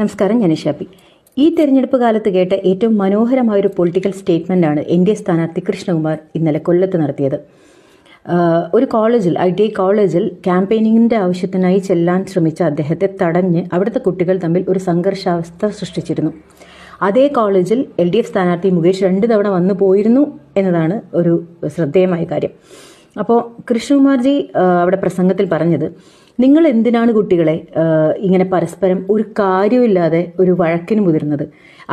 നമസ്കാരം ഞാൻ ഷാപ്പി ഈ തെരഞ്ഞെടുപ്പ് കാലത്ത് കേട്ട ഏറ്റവും മനോഹരമായ ഒരു പൊളിറ്റിക്കൽ സ്റ്റേറ്റ്മെന്റാണ് എൻ ഡി എ സ്ഥാനാർത്ഥി കൃഷ്ണകുമാർ ഇന്നലെ കൊല്ലത്ത് നടത്തിയത്. ഒരു കോളേജിൽ ഐ ടി ഐ കോളേജിൽ ക്യാമ്പയിനിങ്ങിന്റെ ആവശ്യത്തിനായി ചെല്ലാൻ ശ്രമിച്ച അദ്ദേഹത്തെ തടഞ്ഞ് അവിടുത്തെ കുട്ടികൾ തമ്മിൽ ഒരു സംഘർഷാവസ്ഥ സൃഷ്ടിച്ചിരുന്നു. അതേ കോളേജിൽ എൽ ഡി എഫ് സ്ഥാനാർത്ഥി മുകേഷ് രണ്ട് തവണ വന്നു പോയിരുന്നു എന്നതാണ് ഒരു ശ്രദ്ധേയമായ കാര്യം. അപ്പോൾ കൃഷ്ണകുമാർജി അവിടെ പ്രസംഗത്തിൽ പറഞ്ഞത് നിങ്ങൾ എന്തിനാണ് കുട്ടികളെ ഇങ്ങനെ പരസ്പരം ഒരു കാര്യമില്ലാതെ ഒരു വഴക്കിന് മുതിരുന്നത്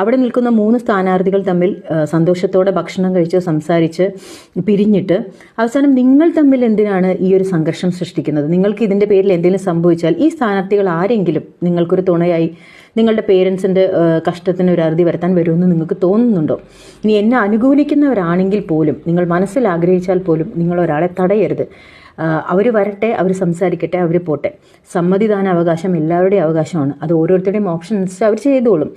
അവിടെ നിൽക്കുന്ന മൂന്ന് സ്ഥാനാർത്ഥികൾ തമ്മിൽ സന്തോഷത്തോടെ ഭക്ഷണം കഴിച്ച് സംസാരിച്ച് പിരിഞ്ഞിട്ട് അവസാനം നിങ്ങൾ തമ്മിൽ എന്തിനാണ് ഈ ഒരു സംഘർഷം സൃഷ്ടിക്കുന്നത്? നിങ്ങൾക്ക് ഇതിന്റെ പേരിൽ എന്തെങ്കിലും സംഭവിച്ചാൽ ഈ സ്ഥാനാർത്ഥികൾ ആരെങ്കിലും നിങ്ങൾക്കൊരു തുണയായി നിങ്ങളുടെ പേരൻസിന്റെ കഷ്ടത്തിന് ഒരു അറുതി വരുത്താൻ വരുമെന്ന് നിങ്ങൾക്ക് തോന്നുന്നുണ്ടോ? ഇനി എന്നെ അനുകൂലിക്കുന്നവരാണെങ്കിൽ പോലും നിങ്ങൾ മനസ്സിൽ ആഗ്രഹിച്ചാൽ പോലും നിങ്ങൾ ഒരാളെ തടയരുത്. അവർ വരട്ടെ അവർ സംസാരിക്കട്ടെ അവർ പോട്ടെ. സമ്മതിദാന അവകാശം എല്ലാവരുടെയും അവകാശമാണ്. അത് ഓരോരുത്തരുടെയും ഓപ്ഷൻ അനുസരിച്ച് അവർ ചെയ്തോളും.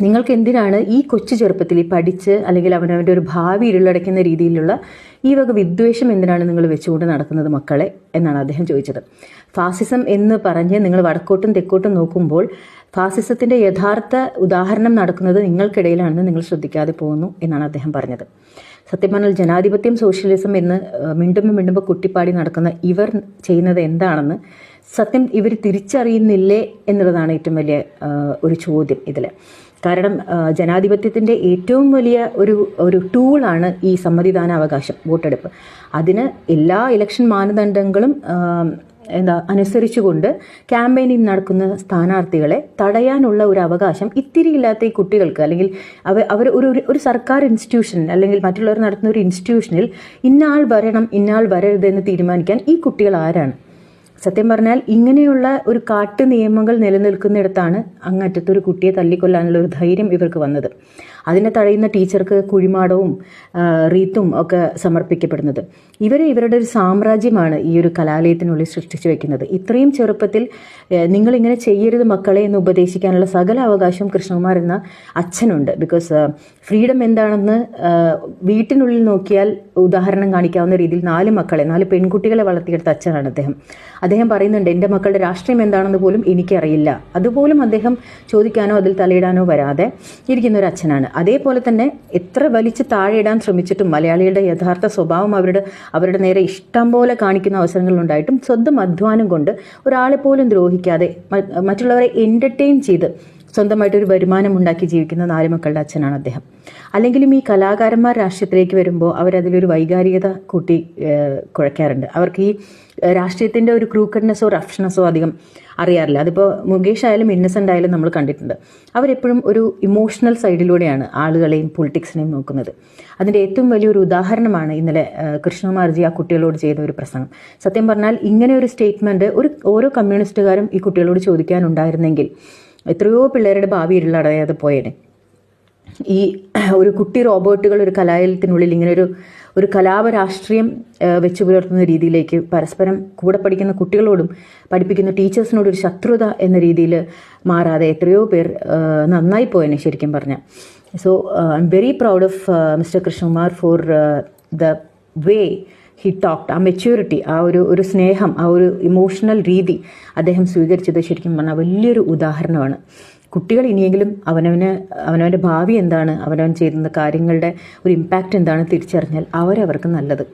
നിങ്ങൾക്ക് എന്തിനാണ് ഈ കൊച്ചു ചെറുപ്പത്തിൽ ഈ പഠിച്ച് അല്ലെങ്കിൽ അവനവന്റെ ഒരു ഭാവി ഇരുളടയ്ക്കുന്ന രീതിയിലുള്ള ഈ വക വിദ്വേഷം എന്തിനാണ് നിങ്ങൾ വെച്ചുകൊണ്ട് നടക്കുന്നത് മക്കളെ എന്നാണ് അദ്ദേഹം ചോദിച്ചത്. ഫാസിസം എന്ന് പറഞ്ഞ് നിങ്ങൾ വടക്കോട്ടും തെക്കോട്ടും നോക്കുമ്പോൾ ഫാസിസത്തിന്റെ യഥാർത്ഥ ഉദാഹരണം നടക്കുന്നത് നിങ്ങൾക്കിടയിലാണെന്ന് നിങ്ങൾ ശ്രദ്ധിക്കാതെ പോകുന്നു എന്നാണ് അദ്ദേഹം പറഞ്ഞത്. സത്യം പറഞ്ഞാൽ ജനാധിപത്യം സോഷ്യലിസം എന്ന് മിണ്ടുമ്പോൾ മിണ്ടുമ്പോൾ കുട്ടിപ്പാടി നടക്കുന്ന ഇവർ ചെയ്യുന്നത് എന്താണെന്ന് സത്യം ഇവർ തിരിച്ചറിയുന്നില്ലേ എന്നുള്ളതാണ് ഏറ്റവും വലിയ ഒരു ചോദ്യം ഇതിൽ കാരണം ജനാധിപത്യത്തിന്റെ ഏറ്റവും വലിയ ഒരു ഒരു ടൂളാണ് ഈ സമ്മതിദാന അവകാശം വോട്ടെടുപ്പ്. അതിന് എല്ലാ ഇലക്ഷൻ മാനദണ്ഡങ്ങളും എന്താ അനുസരിച്ചുകൊണ്ട് ക്യാമ്പയിനിങ് നടക്കുന്ന സ്ഥാനാർത്ഥികളെ തടയാനുള്ള ഒരു അവകാശം ഇത്തിരി ഇല്ലാത്ത ഈ കുട്ടികൾക്ക് അല്ലെങ്കിൽ അവർ അവർ ഒരു ഒരു- സർക്കാർ ഇൻസ്റ്റിറ്റ്യൂഷൻ അല്ലെങ്കിൽ മറ്റുള്ളവർ നടത്തുന്ന ഒരു ഇൻസ്റ്റിറ്റ്യൂഷനിൽ ഇന്നയാൾ വരണം ഇന്നയാൾ വരരുത് എന്ന് തീരുമാനിക്കാൻ ഈ കുട്ടികൾ ആരാണ്? സത്യം പറഞ്ഞാൽ ഇങ്ങനെയുള്ള ഒരു കാട്ടു നിയമങ്ങൾ നിലനിൽക്കുന്നിടത്താണ് അങ്ങറ്റത്തൊരു കുട്ടിയെ തല്ലിക്കൊല്ലാനുള്ള ഒരു ധൈര്യം ഇവർക്ക് വന്നത്. അതിനെ തഴയുന്ന ടീച്ചർക്ക് കുഴിമാടവും റീത്തും ഒക്കെ സമർപ്പിക്കപ്പെടുന്നത്. ഇവർ ഇവരുടെ ഒരു സാമ്രാജ്യമാണ് ഈ ഒരു കലാലയത്തിനുള്ളിൽ സൃഷ്ടിച്ചു വെക്കുന്നത്. ഇത്രയും ചെറുപ്പത്തിൽ നിങ്ങളിങ്ങനെ ചെയ്യരുത് മക്കളെ എന്ന് ഉപദേശിക്കാനുള്ള സകല അവകാശം കൃഷ്ണകുമാർ എന്ന അച്ഛനുണ്ട്. ബിക്കോസ് ഫ്രീഡം എന്താണെന്ന് വീട്ടിനുള്ളിൽ നോക്കിയാൽ ഉദാഹരണം കാണിക്കാവുന്ന രീതിയിൽ നാല് മക്കളെ നാല് പെൺകുട്ടികളെ വളർത്തിയെടുത്ത അച്ഛനാണ് അദ്ദേഹം. അദ്ദേഹം പറയുന്നുണ്ട് എന്റെ മക്കളുടെ രാഷ്ട്രീയം എന്താണെന്ന് പോലും എനിക്കറിയില്ല. അതുപോലും അദ്ദേഹം ചോദിക്കാനോ അതിൽ തലയിടാനോ വരാതെ ഇരിക്കുന്ന ഒരു അച്ഛനാണ്. അതേപോലെ തന്നെ എത്ര വലിച്ച് താഴെ ഇടാൻ ശ്രമിച്ചിട്ടും മലയാളികളുടെ യഥാർത്ഥ സ്വഭാവം അവരുടെ അവരുടെ നേരെ ഇഷ്ടം പോലെ കാണിക്കുന്ന അവസരങ്ങളുണ്ടായിട്ടും സ്വന്തം അധ്വാനം കൊണ്ട് ഒരാളെ പോലും ദ്രോഹിക്കാതെ മറ്റുള്ളവരെ എന്റർടൈൻ ചെയ്ത് സ്വന്തമായിട്ട് ഒരു വരുമാനം ഉണ്ടാക്കി ജീവിക്കുന്ന നാല് മക്കളുടെ അച്ഛനാണ് അദ്ദേഹം. അല്ലെങ്കിലും ഈ കലാകാരന്മാർ രാഷ്ട്രീയത്തിലേക്ക് വരുമ്പോൾ അവരതിലൊരു വൈകാരികത കൂട്ടി കുഴയ്ക്കാറുണ്ട് അവർക്ക് ഈ രാഷ്ട്രീയത്തിന്റെ ഒരു ക്രൂക്കഡ്നെസ്സോ റഫ്ഷ്നെസ്സോ അധികം അറിയാറില്ല. അതിപ്പോൾ മുകേഷ് ആയാലും ഇന്നസെന്റ് ആയാലും നമ്മൾ കണ്ടിട്ടുണ്ട്. അവരെപ്പോഴും ഒരു ഇമോഷണൽ സൈഡിലൂടെയാണ് ആളുകളെയും പൊളിറ്റിക്സിനെയും നോക്കുന്നത്. അതിന്റെ ഏറ്റവും വലിയൊരു ഉദാഹരണമാണ് ഇന്നലെ കൃഷ്ണകുമാർജി ആ കുട്ടികളോട് ചെയ്ത ഒരു പ്രസംഗം. സത്യം പറഞ്ഞാൽ ഇങ്ങനെ ഒരു സ്റ്റേറ്റ്മെന്റ് ഒരു ഓരോ കമ്മ്യൂണിസ്റ്റുകാരും ഈ കുട്ടികളോട് ചോദിക്കാനുണ്ടായിരുന്നെങ്കിൽ എത്രയോ പിള്ളേരുടെ ഭാവി ഇരുളടയാതെ പോയേനെ. ഈ ഒരു കുട്ടി റോബോട്ടുകൾ ഒരു കലാലയത്തിനുള്ളിൽ ഇങ്ങനെ ഒരു ഒരു കലാപരാഷ്ട്രീയം വെച്ചു പുലർത്തുന്ന രീതിയിലേക്ക് പരസ്പരം കൂടെ പഠിക്കുന്ന കുട്ടികളോടും പഠിപ്പിക്കുന്ന ടീച്ചേഴ്സിനോടും ഒരു ശത്രുത എന്ന രീതിയിൽ മാറാതെ എത്രയോ പേർ നന്നായി പോയെന്നെ ശരിക്കും പറഞ്ഞാൽ. So I'm very proud of mister Krishnakumar for the way he talked ആ മെച്യൂരിറ്റി ആ ഒരു ഒരു സ്നേഹം ആ ഒരു ഇമോഷണൽ രീതി അദ്ദേഹം സ്വീകരിച്ചത് ശരിക്കും പറഞ്ഞാൽ വലിയൊരു ഉദാഹരണമാണ്. കുട്ടികൾ ഇനിയെങ്കിലും അവനവന് അവനവന്റെ ഭാവി എന്താണ് അവനവൻ ചെയ്യുന്ന കാര്യങ്ങളുടെ ഒരു ഇമ്പാക്റ്റ് എന്താണ് തിരിച്ചറിഞ്ഞാൽ അവരവർക്ക് നല്ലത്.